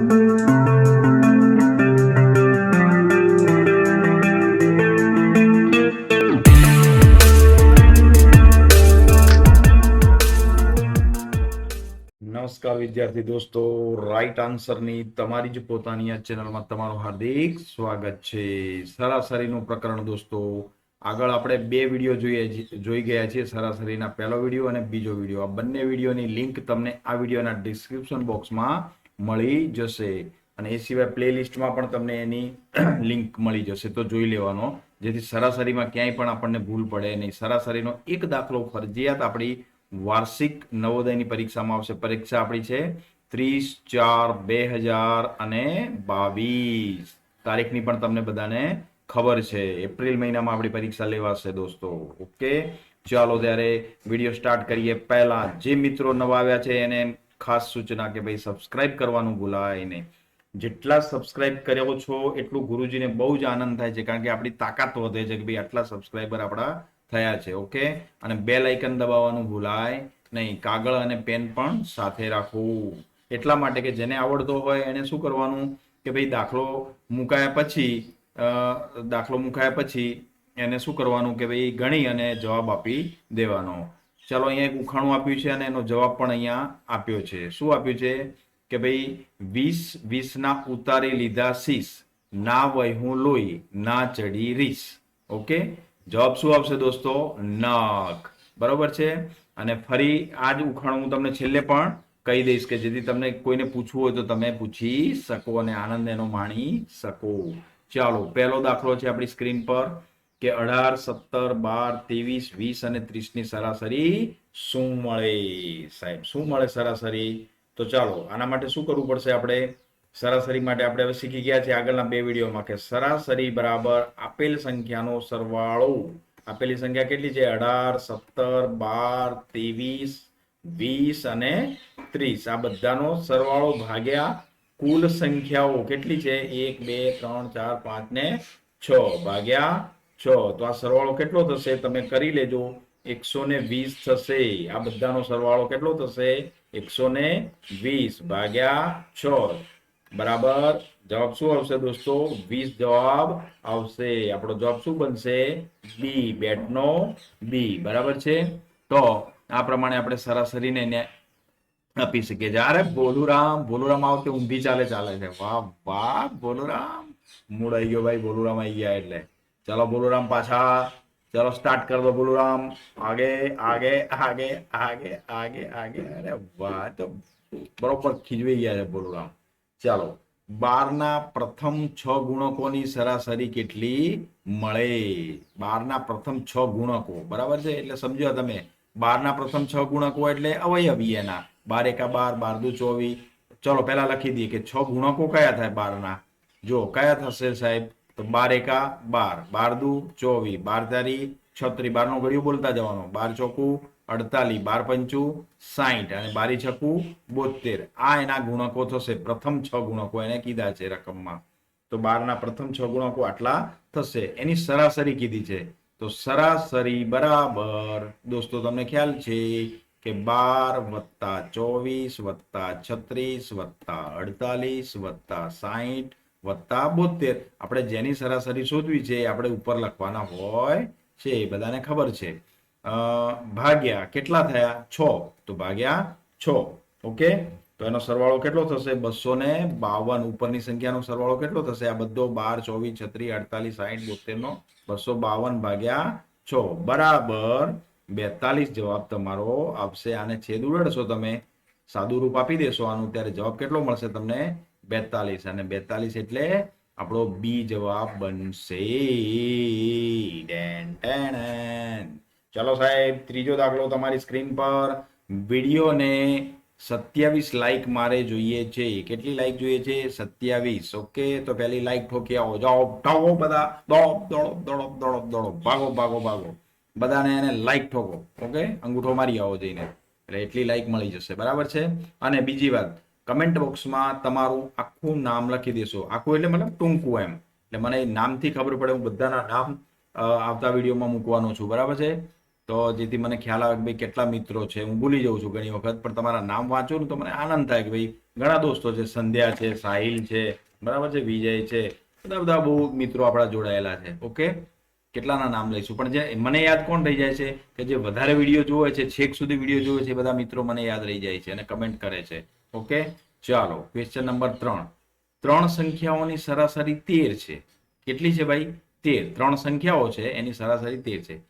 નમસ્કાર વિદ્યાર્થી દોસ્તો રાઈટ આન્સરની તમારી જ પોતાની આ ચેનલમાં તમારું હાર્દિક સ્વાગત છે. સરાસરીનું પ્રકરણ દોસ્તો, આગળ આપણે બે વીડિયો જોઈએ જોઈ ગયા છીએ. સરાસરીના પહેલો વીડિયો અને બીજો વીડિયો આ બંને વિડીયોની લિંક તમને આ વિડીયોના ડિસ્ક્રિપ્શન બોક્સમાં મળી જશે. અને એ સિવાય પ્લેલિસ્ટમાં પણ તમને એની લિંક મળી જશે. તો જોઈ લેવાનો. જેથી સરાસરીમાં ક્યાંય પણ આપણને ભૂલ પડે નહીં. સરાસરીનો એક દાખલો ફરજિયાત આપણી વાર્ષિક નવોદયની પરીક્ષામાં આવશે. પરીક્ષા આપણી છે ત્રીસ ચાર બે હજાર અને બાવીસ. તારીખની પણ તમને બધાને ખબર છે. એપ્રિલ મહિનામાં આપણી પરીક્ષા લેવાશે દોસ્તો. ઓકે? ચાલો ત્યારે વીડિયો સ્ટાર્ટ કરીએ. પહેલા જે મિત્રો નવા આવ્યા છે એને ખાસ સૂચના કે ભાઈ સબસ્ક્રાઇબ કરવાનું ભૂલાય નહીં. જેટલા સબસ્ક્રાઇબ કર્યો છો, એટલું ગુરુજીને બહુ જ આનંદ થાય છે. કારણ કે આપણી તાકાત વધે છે કે ભાઈ આટલા સબસ્ક્રાઇબર આપણા થયા છે ઓકે અને બેલ આઇકન દબાવવાનું ભૂલાય નહીં. કાગળ અને પેન પણ સાથે રાખવું. એટલા માટે કે જેને આવડતો હોય એને શું કરવાનું? કે ભાઈ દાખલો મુકાયા પછી દાખલો મુકાયા પછી એને શું કરવાનું? કે ભાઈ ગણી અને જવાબ આપી દેવાનો. ચાલો અહીંયા એક ઉખાણું આપ્યું છે અને એનો જવાબ પણ અહીંયા આપ્યો છે. શું આપ્યું છે? કે ભાઈ, વીસ વીસના ઉતારી લીધા શીશ. ના વહ્યું લોહી, ના ચડી રીસ. ઓકે? જવાબ શું આવશે દોસ્તો? નખ. બરોબર છે? અને ફરી આ જ ઉખાણું હું તમને છેલ્લે પણ કહી દઈશ કે જેથી તમને કોઈને પૂછવું હોય તો તમે પૂછી શકો અને આનંદ એનો માણી શકો. ચાલો, પહેલો દાખલો છે આપણી સ્ક્રીન પર. કે અઢાર, સત્તર, બાર, ત્રેવીસ, વીસ અને ત્રીસની સરાસરી શું મળે સાહેબ? શું મળે સરાસરી? તો ચાલો, આના માટે શું કરવું પડશે આપણે? સરાસરી માટે આપણે હવે શીખી ગયા છે આગળના બે વિડીયોમાં કે સરાસરી બરાબર આપેલ સંખ્યાનો સરવાળો. આપેલી સંખ્યા કેટલી છે? અઢાર, સત્તર, બાર, ત્રેવીસ, વીસ અને ત્રીસ. આ બધાનો સરવાળો ભાગ્યા કુલ સંખ્યાઓ કેટલી છે? એક, બે, ત્રણ, ચાર, પાંચ ને છ. ભાગ્યા છ, તો આ સરવાળો કેટલો થશે? તમે કરી લેજો. એકસો ને વીસ થશે. આ બધાનો સરવાળો કેટલો થશે? એકસો ને વીસ ભાગ્યા છ. બરાબર? જવાબ શું આવશે દોસ્તો? વીસ જવાબ આવશે. આપણો જવાબ શું બનશે? બી. બેટનો બી. બરાબર છે? તો આ પ્રમાણે આપણે સરાસરીને આપી શકીએ છીએ. અરે બોલુરામ આ વખતે ઊંધી ચાલે ચાલે છે. વાહ વાહ, બોલુરામ. મૂળ આવી ગયો ભાઈ, બોલુરામ આવી ગયા એટલે. ચલો બોલુરામ પાછા ચલો સ્ટાર્ટ કર દો બોલુરામ આગે આગે આગે આગે આગે આગે અરે વાહ તો બરોબર ખીજવી ગયા છે બોલુરામ ચાલો બારના પ્રથમ છ ગુણકોની સરાસરી કેટલી? મળે. બારના પ્રથમ છ ગુણકો બરાબર છે? એટલે સમજો તમે બારના પ્રથમ છ ગુણકો એટલે અવયવી એના. બાર એકા બાર બાર દુ ચોવી ચલો, પહેલા લખી દઈએ કે, છ ગુણકો કયા થાય બારના? જો, કયા થશે સાહેબ? તો બાર એકા બાર. બાર દુ ચોવીસ. બાર તારી છત્રીસ. બારનો ઘડિયું બોલતા જવાનું. બાર ચોકું અડતાલીસ. બાર પંચું સાહીઠ અને બારી છકું બોતેર આ એના ગુણકો થશે. પ્રથમ છ ગુણકો એને કીધા છે રકમમાં. તો બારના પ્રથમ છ ગુણકો આટલા થશે. એની સરાસરી કીધી છે. તો સરાસરી બરાબર. દોસ્તો, તમને ખ્યાલ છે કે બાર વત્તા ચોવીસ વત્તા છત્રીસ વત્તા અડતાલીસ વત્તા સાહીઠ વત્તા બોતેર. આપણે જેની સરાસરી શોધવી છે એ આપણે ઉપર લખવાના હોય છે, એ બધાને ખબર છે. ભાગ્યા કેટલા થયા? છ. તો ભાગ્યા છ. ઓકે? તો એનો સરવાળો કેટલો થશે? બસો ને બાવન. ઉપરની સંખ્યાનો સરવાળો કેટલો થશે? આ બધો બાર, ચોવીસ, છત્રીસ, અડતાલીસ, સાહીઠ બોતેર નો બસો બાવન ભાગ્યા છ. બરાબર બેતાલીસ જવાબ તમારો આવશે આને છેદ ઉડાડશો તમે. સાદું રૂપ આપી દેશો. આનું ત્યારે જવાબ કેટલો મળશે તમને? બેતાલીસ અને બેતાલીસ એટલે આપણો બી જવાબ બનશે. ચલો સાહેબ, ત્રીજો દાખલો તમારી સ્ક્રીન પર. વિડીયોને સત્યાવીસ લાઈક મારે જોઈએ છે. કેટલી લાઈક જોઈએ છે? સત્યાવીસ. ઓકે તો પહેલી લાઈક ઠોકી આવો. જાઓ ઠોકો બધા. દોડો દોડો દોડો દોડો દોડો. ભાગો ભાગો ભાગો. બધાને એને લાઈક ઠોકો. ઓકે અંગૂઠો મારી આવો જઈને. એટલે એટલી લાઈક મળી જશે. બરાબર છે? અને બીજી વાત. કમેન્ટ બોક્સમાં તમારું આખું નામ લખી દેશો. આખું એટલે મતલબ ટૂંકું એમ. એટલે મને નામથી ખબર પડે, હું બધાના નામ આવતા વિડીયોમાં મૂકવાનો છું. બરાબર છે? તો જેથી મને ખ્યાલ આવે કે ભાઈ કેટલા મિત્રો છે. હું ભૂલી જાઉં છું ઘણી વખત, પણ તમારા નામ વાંચું ને તો મને આનંદ થાય કે ભાઈ ઘણા દોસ્તો છે. સંધ્યા છે, સાહિલ છે, બરાબર છે? વિજય છે. બધા બધા બહુ મિત્રો આપણા જોડાયેલા છે. ઓકે? કેટલાના નામ લઈશું? પણ જે મને યાદ કોણ રહી જાય છે? કે જે વધારે વીડિયો જોવે છે, છેક સુધી વીડિયો જોવે છે બધા મિત્રો મને યાદ રહી જાય છે અને કમેન્ટ કરે છે. ઓકે? ચાલો ક્વેશ્ચન નંબર ત્રણ. ત્રણ સંખ્યાઓની સરાસરી તેર છે. કેટલી છે ભાઈ? તેર. ત્રણ સંખ્યાઓ છે, એની સરાસરી તેર છે.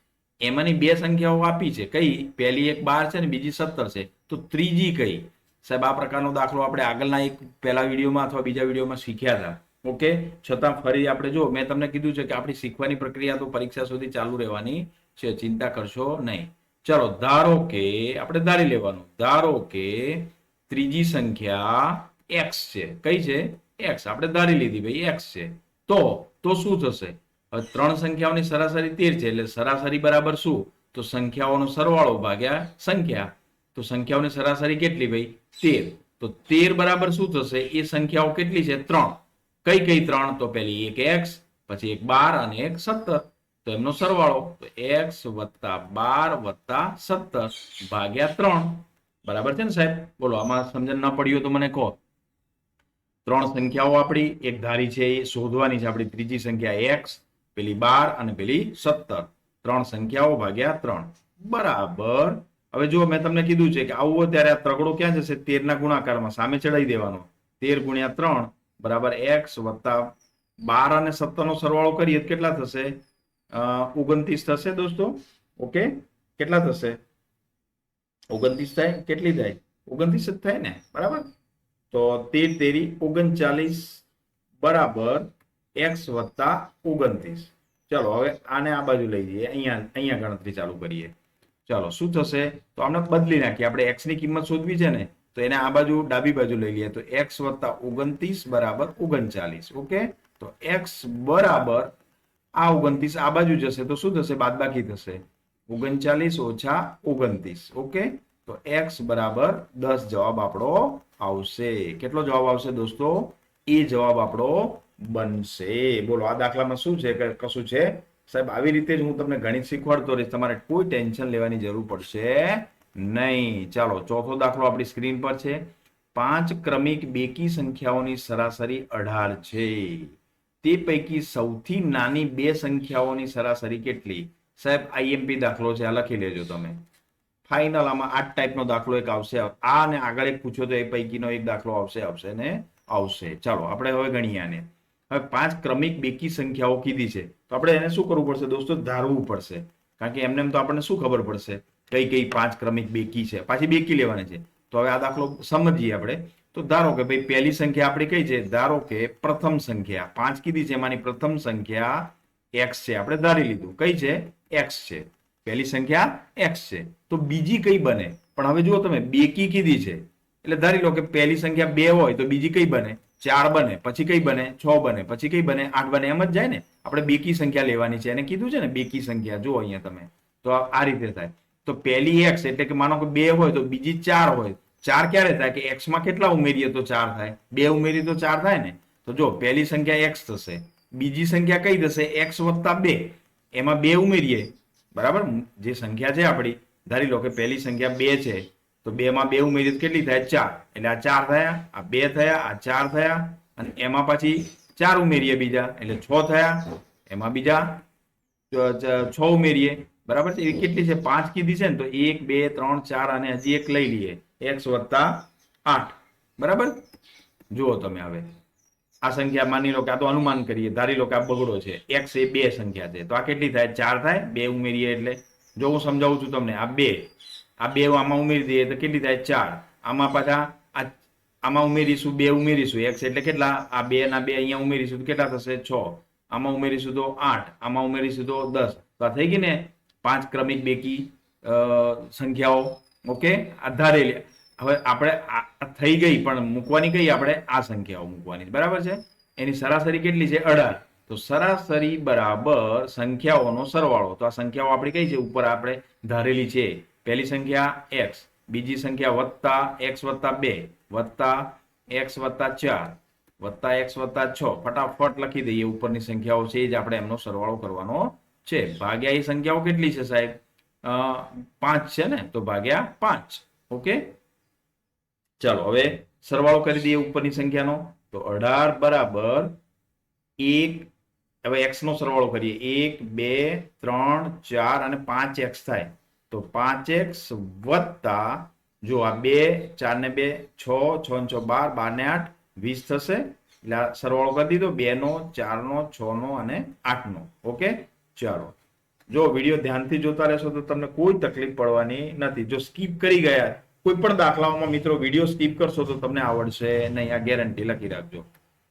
એમાંની બે સંખ્યાઓ આપી છે. કઈ? પહેલી એક બાર છે ને બીજી સત્તર છે. તો ત્રીજી કઈ? સાહેબ, આ પ્રકારનો દાખલો આપણે આગળના એક પહેલા વિડીયોમાં અથવા બીજા વિડીયોમાં શીખ્યા હતા. ઓકે? છતાં ફરી આપણે જો, મેં તમને કીધું છે કે આપણી શીખવાની પ્રક્રિયા તો પરીક્ષા સુધી ચાલુ રહેવાની છે. ચિંતા કરશો નહીં. ચલો, ધારો કે, આપણે ધારી લેવાનું. ધારો કે ત્રીજી સંખ્યા એક્સ છે. કઈ છે? એક્સ આપણે ધારી લીધી ભાઈ એક્સ છે. તો તો શું થશે? ત્રણ સંખ્યાઓની સરાસરી તેર છે, એટલે સરાસરી બરાબર શું? તો સંખ્યાઓનો સરવાળો ભાગ્યા સંખ્યા. તો સંખ્યાઓની સરાસરી કેટલી ભાઈ? તેર. તો તેર બરાબર શું થશે? એ સંખ્યાઓ કેટલી છે? ત્રણ. કઈ કઈ ત્રણ? તો પેલી એક એક્સ પછી એક બાર અને એક સત્તર. તો એમનો સરવાળો. એક્સ વત્તા બાર વત્તા સત્તર ભાગ્યા ત્રણ. બરાબર છે ને સાહેબ? બોલો, આમાં સમજણ ન પડી હોય તો મને કહો. ત્રણ સંખ્યાઓ આપણી, એક ધારી છે એ શોધવાની છે આપણી. ત્રીજી સંખ્યા એક્સ પેલી બાર અને પેલી સત્તર. ત્રણ સંખ્યાઓ ભાગ્યા ત્રણ. બરાબર. હવે જો મેં તમને કીધું છે કે આવું ત્યારે આ ત્રગડો ક્યાં જશે? તેરના ગુણાકારમાં સામે ચડાવી દેવાનો. તેર ગુણ્યા ત્રણ, બરાબર એક્સ વત્તા બાર અને સત્તર નો સરવાળો કરીએ કેટલા થશે? ઓગણત્રીસ થશે દોસ્તો? ઓકે? કેટલા થશે? ઓગણત્રીસ થાય, કેટલી થાય? ઓગણત્રીસ જ થાય ને? બરાબર? તો તેર તેરી ઓગણચાલીસ બરાબર એક્સ વત્તા ઓગણત્રીસ. ચલો, હવે આને આ બાજુ લઈ જઈએ. અહીંયા અહીંયા ગણતરી ચાલુ કરીએ. ચાલો, શું થશે? તો આપણે બદલી નાખીએ. આપણે એક્સની કિંમત શોધવી છે ને, તો એને આ બાજુ, ડાબી બાજુ લઈ લઈએ. તો એક્સ વત્તા ઓગણત્રીસ બરાબર ઓગણચાલીસ. ઓકે? તો એક્સ બરાબર આ ઓગણત્રીસ આ બાજુ જશે. તો શું થશે? બાદબાકી થશે. ઓગણચાલીસ ઓછા ઓગણત્રીસ, ઓકે? તો એક્સ બરાબર દસ જવાબ આપણો આવશે. કેટલો જવાબ આવશે દોસ્તો? એ જવાબ આપણો બનશે. બોલો, આ દાખલામાં શું છે? કે કશું છે? સાહેબ, આવી રીતે જ હું તમને ગણિત શીખવાડતો રહીશ. તમારે કોઈ ટેન્શન લેવાની જરૂર પડશે નહીં. ચાલો, ચોથો દાખલો આપણી સ્ક્રીન પર છે. પાંચ ક્રમિક બેકી સંખ્યાઓની સરાસરી અઢાર છે. તે પૈકી સૌથી નાની બે સંખ્યાઓની સરાસરી કેટલી? સાહેબ આઈએમપી દાખલો છે, આ લખી લેજો તમે. ફાઇનલ આમાં આ ટાઈપનો દાખલો એક આવશે. આ અને આગળ એક પૂછો તો એ પૈકીનો એક દાખલો આવશે આવશે ને આવશે. ચાલો, આપણે હવે ગણીએ આને. હવે પાંચ ક્રમિક બેકી સંખ્યાઓ કીધી છે. તો આપણે એને શું કરવું પડશે દોસ્તો? ધારવું પડશે. કારણ કે એમને એમ તો આપણને શું ખબર પડશે? કઈ કઈ પાંચ ક્રમિક બેકી છે. પાછી બેકી લેવાની છે. તો હવે આ દાખલો સમજીએ આપણે. તો ધારો કે ભાઈ પહેલી સંખ્યા આપણી કઈ છે? ધારો કે પ્રથમ સંખ્યા. પાંચ કીધી છે, એમાંની પ્રથમ સંખ્યા એક્સ છે. આપણે ધારી લીધું. કઈ છે? એક્સ છે. પહેલી સંખ્યા એક્સ છે. તો બીજી કઈ બને? પણ હવે જુઓ તમે બેકી કીધી છે. એટલે ધારી લો કે પહેલી સંખ્યા બે હોય તો બીજી કઈ બને? ચાર બને. પછી કઈ બને? છ બને. પછી કઈ બને? આઠ બને. એમ જ જાય ને? આપણે બેકી સંખ્યા લેવાની છે. એને કીધું છે ને બેકી સંખ્યા. જુઓ અહીંયા તમે. તો આ રીતે થાય. તો પહેલી એક્સ એટલે કે માનો કે બે હોય તો બીજી ચાર હોય. ચાર ક્યારે થાય? કે એક્સમાં કેટલા ઉમેરીએ તો ચાર થાય? બે ઉમેરીએ તો ચાર થાય ને? તો જો પહેલી સંખ્યા એક્સ થશે. બીજી સંખ્યા કઈ થશે? એક્સ વત્તા બે. એમાં બે ઉમેરીએ. બરાબર? જે સંખ્યા છે આપણી, ધારી લો કે પહેલી સંખ્યા બે છે, તો બે માં બે ઉમેરીએ કેટલી થાય? ચાર. એટલે આ ચાર થયા, આ બે થયા, આ ચાર થયા, અને એમાં પછી ચાર ઉમેરીએ બીજા. એટલે છ થયા, એમાં બીજા છ ઉમેરીએ. બરાબર? છે એ કેટલી છે? પાંચ કીધી છે ને, તો એક, બે, ત્રણ, ચાર અને હજી એક લઈ લઈએ. એક્સ વત્તા આઠ. બરાબર? જુઓ તમે હવે. આ સંખ્યા માની લો કે આ તો અનુમાન કરીએ, ધારી લો કે આ બગડો છે. એક્સ એ બે સંખ્યા છે. તો આ કેટલી થાય? ચાર થાય? બે ઉમેરીએ એટલે? જો હું સમજાવું છું તમને, આ બે. આ બે આમાં ઉમેરી દઈએ તો કેટલી થાય? ચાર. આમાં પાછા આ આમાં ઉમેરીશું, બે ઉમેરીશું. એક્સ એટલે કેટલા? આ બે ના બે અહીંયા ઉમેરીશું તો કેટલા થશે? છ. આમાં ઉમેરીશું તો આઠ. આમાં ઉમેરીશું તો દસ. તો આ થઈ ગઈ ને પાંચ ક્રમિક બેકી સંખ્યાઓ. ઓકે? આ ધારેલી હવે આપણે આ થઈ ગઈ, પણ મૂકવાની કઈ આપણે આ સંખ્યાઓ મૂકવાની. બરાબર છે? એની સરાસરી કેટલી છે? અઢાર. તો સરાસરી બરાબર સંખ્યાઓનો સરવાળો. તો આ સંખ્યાઓ આપણી કઈ છે? ઉપર આપણે ધારેલી છે. પહેલી સંખ્યા એક્સ બીજી સંખ્યા વત્તા એક્સ વત્તા બે, વત્તા એક્સ વત્તા ચાર, વત્તા એક્સ વત્તા છ. ફટાફટ લખી દઈએ, ઉપરની સંખ્યાઓ છે એ જ આપણે એમનો સરવાળો કરવાનો છે. ભાગ્યા એ સંખ્યાઓ કેટલી છે સાહેબ? પાંચ છે ને? તો ભાગ્યા પાંચ. ઓકે? ચાલો, હવે સરવાળો કરી દઈએ ઉપરની સંખ્યાનો. તો અઢાર બરાબર એક, હવે એક્સ નો સરવાળો કરીએ. એક, બે, ત્રણ, ચાર અને પાંચ એક્સ થાય. તો પાંચ એક્સ વત્તા, જો આ બે, ચાર ને બે, છ છ ને છ, બાર બાર ને આઠ, વીસ થશે. એટલે આ સરવાળો કરી દીધો. બે નો, ચાર નો, છ નો અને આઠ નો. ઓકે? ચાલો. જો વીડિયો ધ્યાનથી જોતા રહેશો તો તમને કોઈ તકલીફ પડવાની નથી. જો સ્કીપ કરી ગયા કોઈ પણ દાખલાઓમાં મિત્રો વીડિયો સ્કીપ કરશો તો તમને આવડશે નહીં આ ગેરંટી લખી રાખજો.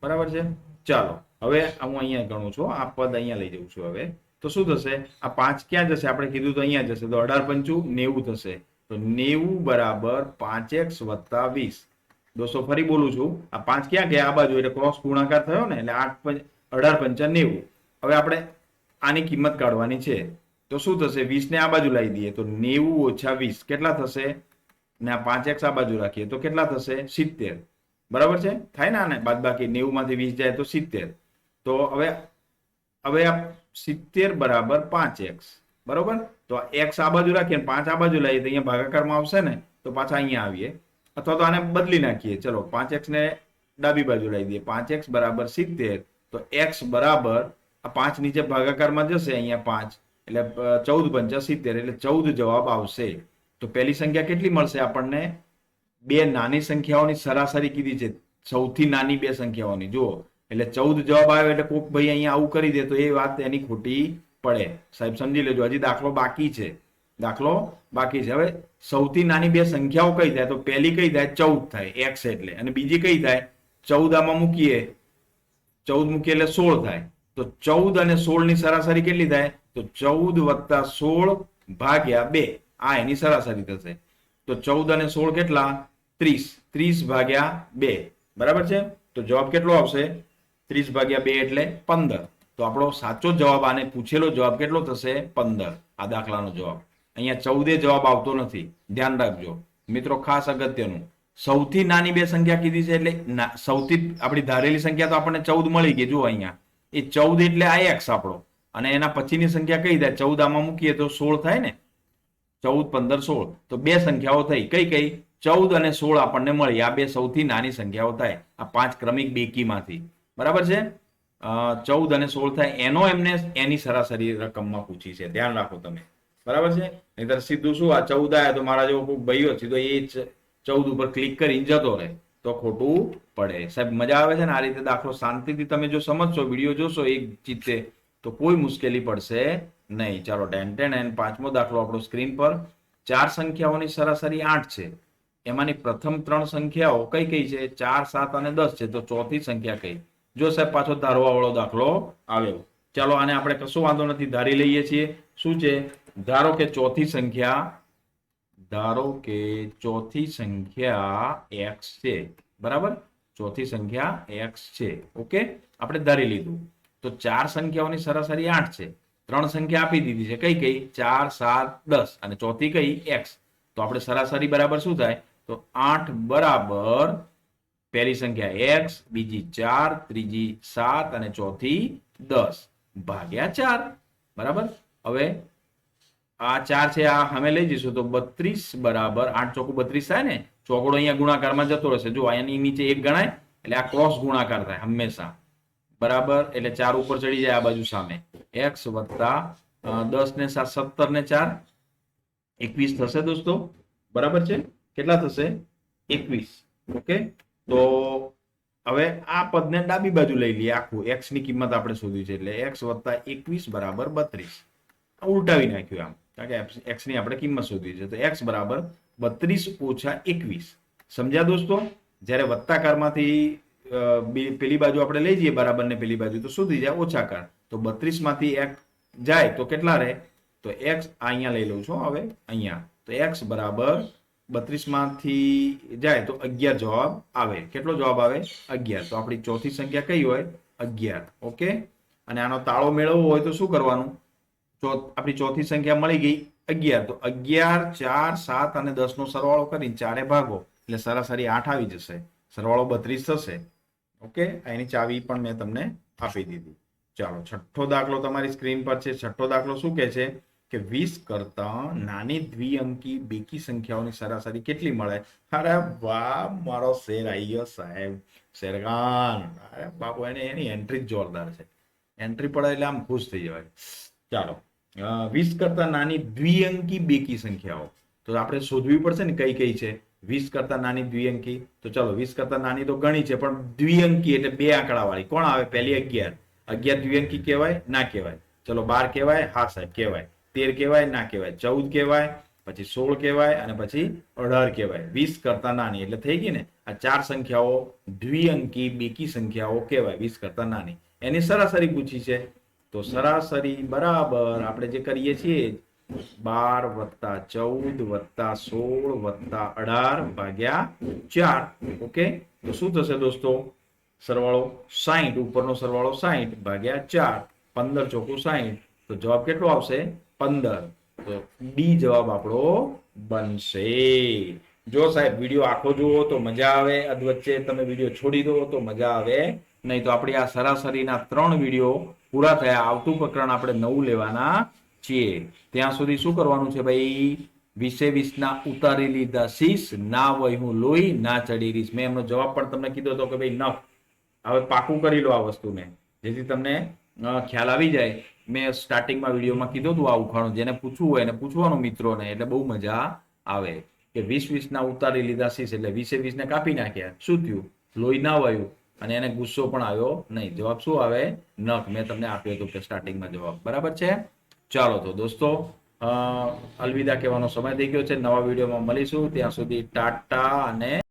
બરાબર છે? ચાલો, હવે હું અહીંયા ગણું છું. આ પદ અહીંયા લઈ જઉં છું હવે. તો શું થશે? આ પાંચ ક્યાં જશે? આપણે કીધું તો અહીંયા જશે. તો અઢાર પંચું નેવું થશે. તો નેવું બરાબર પાંચ એક્સ વત્તા વીસ. દોસ્તો, ફરી બોલું છું. આ પાંચ ક્યાં ગયા? આ બાજુ. એટલે ક્રોસ ગુણાકાર થયો ને, એટલે આઠ પંચ, અઢાર પંચા નેવું. હવે આપણે આની કિંમત કાઢવાની છે. તો શું થશે? વીસ ને આ બાજુ લાવી દઈએ. તો નેવું ઓછા વીસ. કેટલા થશે? ને આ પાંચ એક્સ આ બાજુ રાખીએ તો કેટલા થશે? સિત્તેર. બરાબર છે? થાય ને આને? બાદ બાકી નેવું માંથી વીસ જાય તો સિત્તેર. તો હવે હવે આ સિત્તેર બરાબર પાંચ એક્સ. બરાબર? તો એક્સ આ બાજુ રાખીએ પાંચ આ બાજુ લઈએ તો અહીંયા ભાગાકારમાં આવશે ને, તો પાછા અહીંયા આવીએ. અથવા તો આને બદલી નાખીએ. ચલો, પાંચ એક્સ ને ડાબી બાજુ લાવી દઈએ. પાંચ એક્સ બરાબર સિત્તેર. તો એક્સ બરાબર, આ પાંચ નીચે ભાગાકારમાં જશે અહીંયા પાંચ. એટલે ચૌદ પંચા સિત્તેર. એટલે ચૌદ જવાબ આવશે. તો પહેલી સંખ્યા કેટલી મળશે આપણને? બે નાની સંખ્યાઓની સરાસરી કીધી છે. સૌથી નાની બે સંખ્યાઓની. જુઓ, એટલે ચૌદ જવાબ આવે એટલે કોક ભાઈ અહીંયા આવું કરી દે તો એ વાત એની ખોટી પડે. સાહેબ, સમજી લેજો, હજી દાખલો બાકી છે. દાખલો બાકી છે. હવે સૌથી નાની બે સંખ્યાઓ કઈ થાય? તો પહેલી કઈ થાય? ચૌદ થાય. એક્સ એટલે. અને બીજી કઈ થાય? ચૌદ આમાં મૂકીએ. ચૌદ મૂકીએ એટલે સોળ થાય. તો ચૌદ અને સોળની સરાસરી કેટલી થાય? તો ચૌદ વત્તા સોળ ભાગ્યા બે. આ એની સરાસરી થશે. તો ચૌદ અને સોળ કેટલા? ત્રીસ. ત્રીસ ભાગ્યા બે. બરાબર છે? તો જવાબ કેટલો આવશે? ત્રીસ ભાગ્યા બે એટલે પંદર. તો આપણો સાચો જવાબ આને પૂછેલો જવાબ કેટલો થશે? પંદર. આ દાખલાનો જવાબ. અહીંયા ચૌદે જવાબ આવતો નથી. ધ્યાન રાખજો. મિત્રો, ખાસ અગત્યનું. સૌથી નાની બે સંખ્યા કીધી છે એટલે સૌથી આપણી ધારેલી સંખ્યા તો આપણને ચૌદ મળી ગઈ. જુઓ અહીંયા. એ ચૌદ એટલે આ એક્સ આપણો. અને એના પછીની સંખ્યા કઈ થાય? ચૌદ આમાં મૂકીએ તો સોળ થાય ને? ચૌદ, પંદર, સોળ. તો બે સંખ્યાઓ થઈ. કઈ કઈ? ચૌદ અને સોળ આપણને મળી. આ બે સૌથી નાની સંખ્યાઓ થાય. આ પાંચ ક્રમિક બેકીમાંથી. બરાબર છે? ચૌદ અને સોળ થાય. એનો એમને એની સરાસરી રકમમાં પૂછી છે. ધ્યાન રાખો તમે. બરાબર છે? નહીતર સીધું શું? આ ચૌદ આવ્યા તો મારા જેવો કોઈ ભાઈઓ સીધો એ ચૌદ ઉપર ક્લિક કરીને જતો રહે. તો ખોટું પડે. સાહેબ, મજા આવે છે ને? આ રીતે દાખલો શાંતિથી તમે જો સમજશો, વીડિયો જોશો એક ચિત્તે તો કોઈ મુશ્કેલી પડશે નહીં. ચાલો, ટેન ટેન, એન પાંચમો દાખલો આપણો સ્ક્રીન પર. ચાર સંખ્યાઓની સરાસરી આઠ છે. એમાંની પ્રથમ ત્રણ સંખ્યાઓ કઈ કઈ છે? ચાર, સાત અને દસ છે. તો ચોથી સંખ્યા કઈ? જો સાહેબ પાછો ધારવા વાળો દાખલો આવ્યો ચાલો, આને આપણે કશો વાંધો નથી. ધારી લઈએ છીએ. શું છે? ધારો કે ચોથી સંખ્યા, ધારો કે ચોથી સંખ્યા એક્સ છે. બરાબર? ચોથી સંખ્યા એક્સ છે. ઓકે? આપણે ધારી લીધું. તો ચાર સંખ્યાઓની સરાસરી આઠ છે. ત્રણ સંખ્યા આપી દીધી છે. કઈ કઈ? ચાર, સાત, દસ. અને ચોથી કઈ? એક્સ. તો આપણે સરાસરી બરાબર શું થાય? તો આઠ બરાબર પહેલી સંખ્યા એક્સ, બીજી ચાર, ત્રીજી સાત અને ચોથી દસ. ભાગ્યા ચાર. બરાબર? હવે આ ચાર છે, આ અમે લઈ જઈશું. તો બત્રીસ બરાબર આઠ ચોખ્ખું બત્રીસ થાય ને? ચોકડો અહીંયા ગુણાકારમાં જતો રહેશે. જો અહીંયાની નીચે એક ગણાય, એટલે આ ક્રોસ ગુણાકાર થાય હંમેશા. બરાબર? એટલે ચાર ઉપર ચડી જાય આ બાજુ સામે. એક્સ વત્તા દસ ને સાત, સત્તર ને ચાર, એકવીસ થશે દોસ્તો. બરાબર છે? કેટલા થશે? એકવીસ. ઓકે? તો હવે આ પદને ડાબી બાજુ લઈ લઈએ આખું. એક્સની કિંમત આપણે શોધી છે એટલે એક્સ વત્તા એકવીસ બરાબર બત્રીસ. ઉલટાવી નાખ્યું આમ. કારણ કે એક્સની આપણે કિંમત શોધવી છે. તો એક્સ બરાબર બત્રીસ ઓછા એકવીસ. સમજ્યા દોસ્તો? જ્યારે વત્તાકારમાંથી પેલી બાજુ આપણે લઈ જઈએ બરાબર ને પેલી બાજુ, તો શું થઈ જાય? ઓછાકાર તો બત્રીસમાંથી એક જાય, તો કેટલા રહે? તો એક્સ અહીંયા લઈ લઉં છું હવે અહીંયા. તો એક્સ બરાબર બત્રીસમાંથી જાય, તો અગિયાર જવાબ આવે. કેટલો જવાબ આવે? અગિયાર. તો આપણી ચોથી સંખ્યા કઈ હોય? અગિયાર. ઓકે? અને આનો તાળો મેળવવો હોય તો શું કરવાનું? આપણી ચોથી સંખ્યા મળી ગઈ અગિયાર. તો અગિયાર, ચાર, સાત અને દસ નો સરવાળો કરીને ચારે ભાગો. એટલે સરાસરી આઠ આવી જશે. સરવાળો બત્રીસ થશે. ઓકે? એની ચાવી પણ મેં તમને આપી દીધી. ચાલો, છઠ્ઠો દાખલો તમારી સ્ક્રીન પર છે. છઠ્ઠો દાખલો શું કહે છે? કે વીસ કરતા નાની દ્વિઅંકી બેકી સંખ્યાઓની સરાસરી કેટલી મળે? અરે વાહ, મારો શેર આવી ગયો સાહેબ. શેરગાન. અરે બાપુ, એને એની એન્ટ્રી જ જોરદાર છે. એન્ટ્રી પડે એટલે આમ ખુશ થઈ જવાય. ચાલો વીસ કરતા નાની દ્વિઅંકી બેકી સંખ્યાઓ. તો આપણે શોધવી પડશે ને કઈ કઈ છે? વીસ કરતા નાની દ્વિઅંકી. તો ચલો, વીસ કરતા નાની તો ઘણી છે, પણ દ્વિઅંકી એટલે બે આંકડા વાળી કોણ આવે? પહેલી અગિયાર. અગિયાર દ્વિઅંકી કહેવાય, ના કહેવાય. ચલો, બાર કહેવાય, હા સાહેબ કહેવાય. તેર કહેવાય, ના કહેવાય. ચૌદ કહેવાય, પછી સોળ કહેવાય, અને પછી અઢાર કહેવાય. વીસ કરતા નાની એટલે થઈ ગઈ ને? આ ચાર સંખ્યાઓ દ્વિઅંકી, બેકી સંખ્યાઓ કહેવાય, વીસ કરતા નાની. એની સરાસરી પૂછી છે. તો સરાસરી બરાબર આપણે જે કરીએ છીએ બાર વત્તા ચૌદ વત્તા સોળ વત્તા અઢાર ભાગ્યા ચાર. ઓકે? તો શું થશે દોસ્તો? સરવાળો સાહીઠ ઉપરનો સરવાળો સાહીઠ ભાગ્યા ચાર. પંદર ચોખ્ખું સાહીઠ તો જવાબ કેટલો આવશે? પંદર. તો ડી જવાબ આપણો બનશે. જો સાહેબ વીડિયો આખો જુઓ તો મજા આવે, અધ વચ્ચે તમે વીડિયો છોડી દો તો મજા આવે. નહીં તો આપણી આ સરાસરીના ત્રણ વીડિયો પૂરા થયા. આવતું પ્રકરણ આપણે નવું લેવાના છીએ. ત્યાં સુધી શું કરવાનું છે ભાઈ? વીસે વીસના ઉતારી લીધા. શીશ, ના વહી હું લોહી, ના ચડી રીશ મેં એમનો જવાબ પણ તમને કીધો હતો કે ભાઈ નફ હવે પાકું કરી લો આ વસ્તુને. જેથી તમને ખ્યાલ આવી જાય. મેં સ્ટાર્ટિંગમાં વિડીયોમાં કીધું હતું આ ઉખાણું. જેને પૂછવું હોય એને પૂછવાનું મિત્રોને. એટલે બહુ મજા આવે. કે વીસ વીસના ઉતારી લીધા શીશ એટલે વીસે વીસને કાપી નાખ્યા. શું થયું? લોહી ના વહ્યું અને એને ગુસ્સો પણ આવ્યો નહીં. જવાબ શું આવે? નખ. મેં તમને આપ્યો હતો કે સ્ટાર્ટિંગમાં જવાબ. બરાબર છે? ચાલો તો દોસ્તો અલવિદા કહેવાનો સમય થઈ ગયો છે. નવા વિડીયોમાં મળીશું. ત્યાં સુધી ટાટા અને